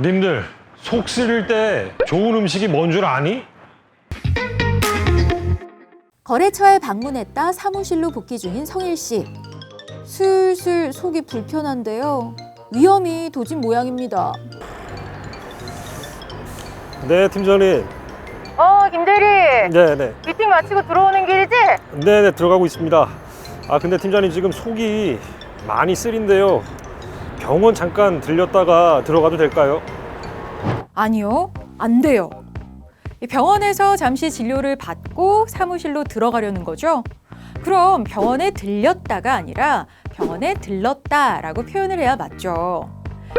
님들 속 쓰릴 때 좋은 음식이 뭔 줄 아니? 거래처에 방문했다 사무실로 복귀 중인 성일 씨. 슬슬 속이 불편한데요. 위험이 도진 모양입니다. 네 팀장님 어, 김대리. 네네 미팅 마치고 들어오는 길이지? 네네 들어가고 있습니다 아 근데 팀장님 지금 속이 많이 쓰린데요 병원 잠깐 들렸다가 들어가도 될까요? 아니요, 안 돼요. 이 병원에서 잠시 진료를 받고 사무실로 들어가려는 거죠. 그럼 병원에 들렸다가 아니라 병원에 들렀다라고 표현을 해야 맞죠.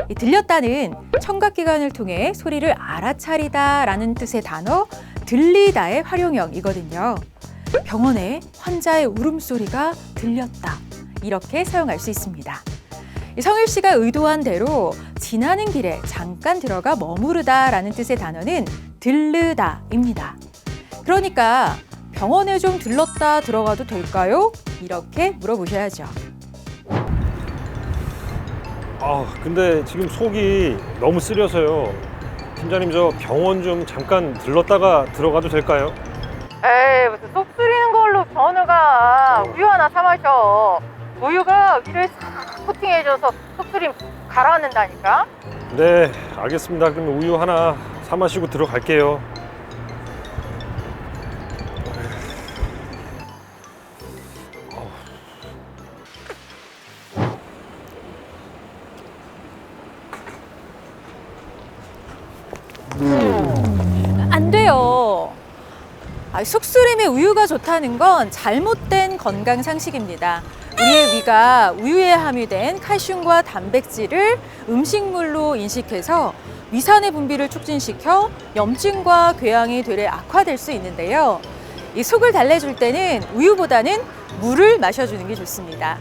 이 들렸다는 청각기관을 통해 소리를 알아차리다라는 뜻의 단어 들리다의 활용형이거든요. 병원에 환자의 울음소리가 들렸다. 이렇게 사용할 수 있습니다. 이 성일 씨가 의도한 대로 지나는 길에 잠깐 들어가 머무르다라는 뜻의 단어는 들르다입니다. 그러니까 병원에 좀 들렀다 들어가도 될까요? 이렇게 물어보셔야죠. 아 근데 지금 속이 너무 쓰려서요 팀장님 저 병원 좀 잠깐 들렀다가 들어가도 될까요? 에이, 무슨 속 쓰리는 걸로 병원을 가. 우유 하나 사 마셔. 우유가 위를 싹 코팅해줘서 속 쓰림 가라앉는다니까? 네 알겠습니다 그럼 우유 하나 사 마시고 들어갈게요. 아, 속쓰림에 우유가 좋다는 건 잘못된 건강 상식입니다. 우리의 위가 우유에 함유된 칼슘과 단백질을 음식물로 인식해서 위산의 분비를 촉진시켜 염증과 궤양이 되레 악화될 수 있는데요. 이 속을 달래줄 때는 우유보다는 물을 마셔주는 게 좋습니다.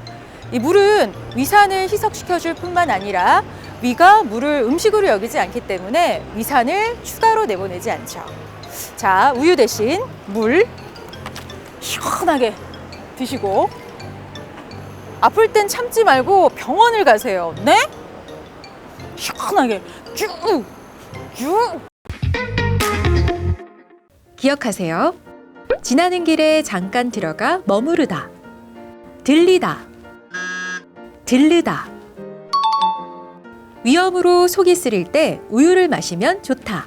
이 물은 위산을 희석시켜줄 뿐만 아니라 위가 물을 음식으로 여기지 않기 때문에 위산을 추가로 내보내지 않죠. 자, 우유 대신 물 시원하게 드시고 아플 땐 참지 말고 병원을 가세요. 네? 시원하게 쭉! 쭉! 기억하세요. 지나는 길에 잠깐 들어가 머무르다. 들리다. 들르다. 위험으로 속이 쓰릴 때 우유를 마시면 좋다.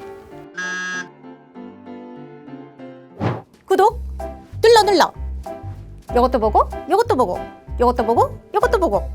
요것도 보고 요것도 보고 요것도 보고 요것도 보고